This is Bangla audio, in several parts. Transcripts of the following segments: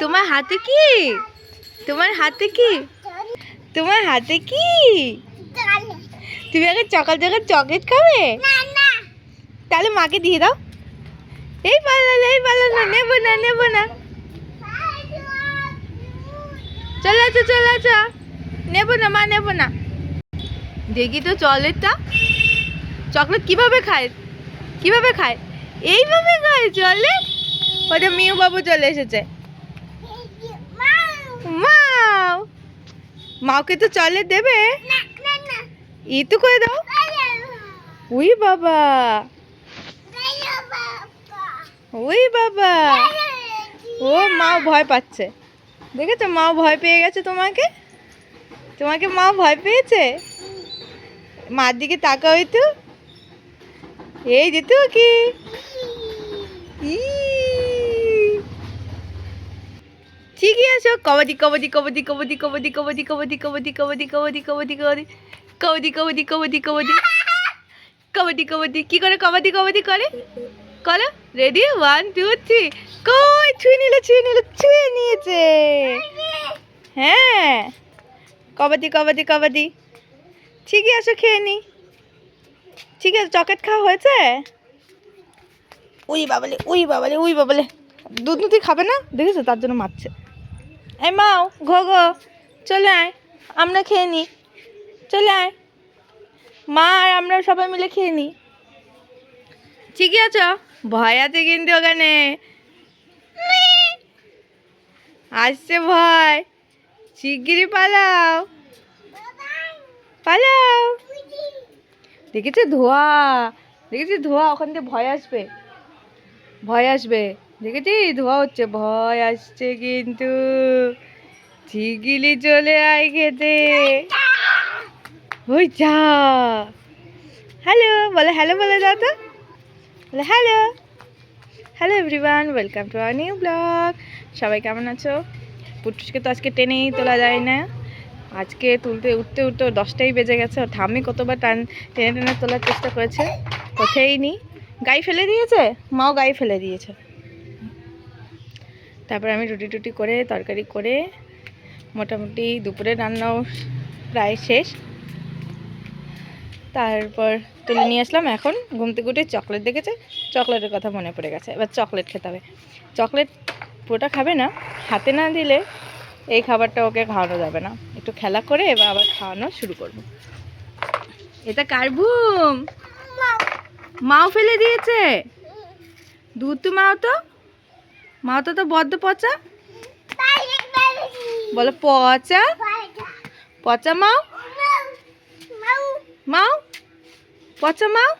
তোমার হাতে কি? তোমার হাতে কি? তোমার হাতে কি? তুমি আগে সকাল সকাল চকলেট খাবে? তাহলে মাকে দিয়ে দাও। এই পালালো এই পালালো নেব না নেব না। চলে আসো চলে আসো নেব না, মা, নেব না। দেখি তো চলেরটা চকলেট কীভাবে খায়? কীভাবে খায়? এইভাবে খায় চলে? ওটা মিউ বাবু চলে এসেছে। মাও! মাওকে তো চলে দেবে? ই তো করে দাও। উই বাবা! উই বাবা! ও মাও ভয় পাচ্ছে। দেখেছ মাও ভয় পেয়ে গেছে তোমাকে? তোমাকে মা ভয় পেয়েছে? মার দিকে তাকাওই তো এই যে কি? ই। আছো কবাডি কবাডি কবাডি কবাডি কবাডি কবাডি কবাডি কবাডি কবাডি কবাডি কবাডি কবাডি কবাডি কবাডি কবাডি কবাডি কবাডি কবাডি কি করে কবাডি কবাডি করে করো রেডি ওয়ান টু থ্রি কই ছুঁয়ে নিল ছুঁয়ে নিল ছুঁয়ে নিয়েছে হ্যাঁ কবাডি কবাডি কবাডি ঠিকই আছো খেয়ে নি ঠিক আছে চকলেট খাওয়া হয়েছে উই বাবালে উই বাবালে উই বাবালে দুধ নুধি খাবে না দেখেছ তার জন্য মারছে এই মাও ঘো ঘো চলে আয়, আমরা খেয়ে নিই চলে আয়। মা আর আমরা সবাই মিলে খেয়ে নিই ঠিকই আছো? ভয় আছে কিন্তু ওখানে। আসছে ভয়। শিগগিরই পালাও। পালাও। দেখেছে ধোয়া? দেখেছি ধোয়া? ওখান থেকে ভয় আসবে। ভয় আসবে। দেখেছি? ধোয়া হচ্ছে। ভয় আসছে কিন্তু। ঠিকইলি চলে আয় খেতে। ওই যা। হ্যালো বলে হ্যালো বলে দাও তো। বলে hello hello everyone welcome to our new blog সবাই কেমন আছো? পুটুসকে তো আজকে টেনেই তোলা যায় না। আজকে তুলতে, উঠতে উঠতে দশটাই বেজে গেছে। ওর ঠাম্মি কতবার টান, টেনে টেনে তোলার চেষ্টা করেছে। কোথায় নি গাই ফেলে দিয়েছে? মাও গাই ফেলে দিয়েছে। তারপর আমি রুটি টুটি করে, তরকারি করে মোটামুটি দুপুরে রান্নাও প্রায় শেষ। তারপর তুলে নিয়ে আসলাম এখন ঘুম থেকে চকলেট দেখেছে? চকলেটের কথা মনে পড়ে গেছে। এবার চকলেট খেতে হবে। চকলেট পুরোটা খাবে না। হাতে না দিলে এই খাবারটা ওকে খাওয়ানো যাবে না। একটু খেলা করে এবার আবার খাওয়ানো শুরু করব। এটা কার ঘুম? মাও ফেলে দিয়েছে। দুধ তো মাও তো। মাও তো তো বদ্ধ পচা। বলো পচা। পচা। মাও। মাও। পচা মাও।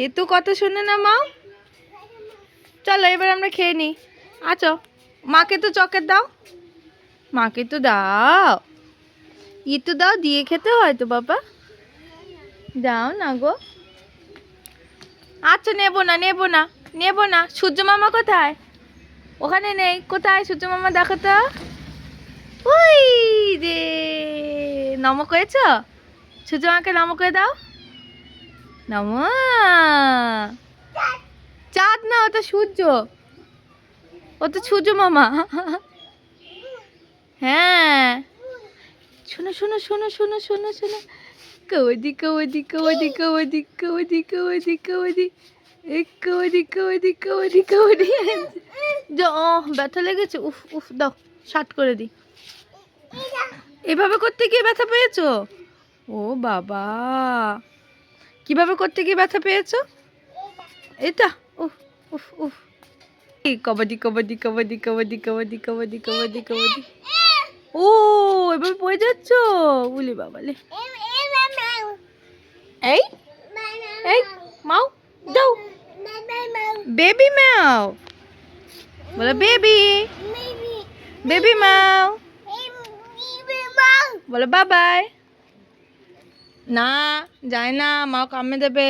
এ তো কথা শোনে না মাও। চলো এবার আমরা খেয়ে নিই আছো। মাকে তো চকের দাও। মাকে তো দাও। ই তো দাও দিয়ে খেতে হয় তো বাবা। দাও না গো। আচ্ছা নেব না নেব না। নেব না। সূর্য মামা কোথায়? ওখানে নেই। কোথায় সূর্য মামা? দেখো তো। ওই রে নম হয়েছ সূর্য মামাকে নমক করে দাও। নম। চাঁদ না ওটা সূর্য। ও তো সূর্য মামা। হ্যাঁ। শোনো শোনো শোনো শোনো শোনো শোনো। কবডি কবডি কবডি কবডি কবডি কবডি কবডি এই কবডি কবডি কবডি কবডি যা ও ব্যথা লেগেছে। উফ উফ দাও শার্ট করে দি। এভাবে করতে গিয়ে ব্যথা পেয়েছ? ও বাবা। কীভাবে করতে গিয়ে ব্যথা পেয়েছ? এটা উফ উফ উফ। কবাডি কবাডি কবাডি কবাডি কবাডি কবাডি কবাডি কবাডি। ও এবার পড়ে যাচ্ছ? বলি বাবালে। এই এই মাও বেবি মাও বলো বেবি বেবি মাও বলো বাবাই না যায় না মাও কামে দেবে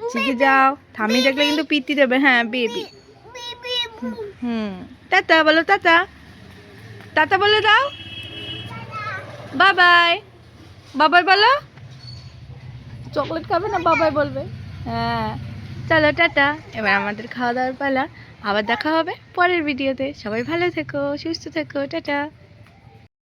শিখে যাও থামি দেখলে কিন্তু পিটি দেবে হ্যাঁ বেবি হুম টাটা বলো টাটা টাটা বলে দাও বাবাই বাবাই বলো চকলেট খাবে না বাবাই বলবে হ্যাঁ চলো, টাটা। এবার আমাদের খাওয়া দাওয়ার পালা। আবার দেখা হবে পরের ভিডিওতে। সবাই ভালো থেকো, সুস্থ থেকো, টাটা।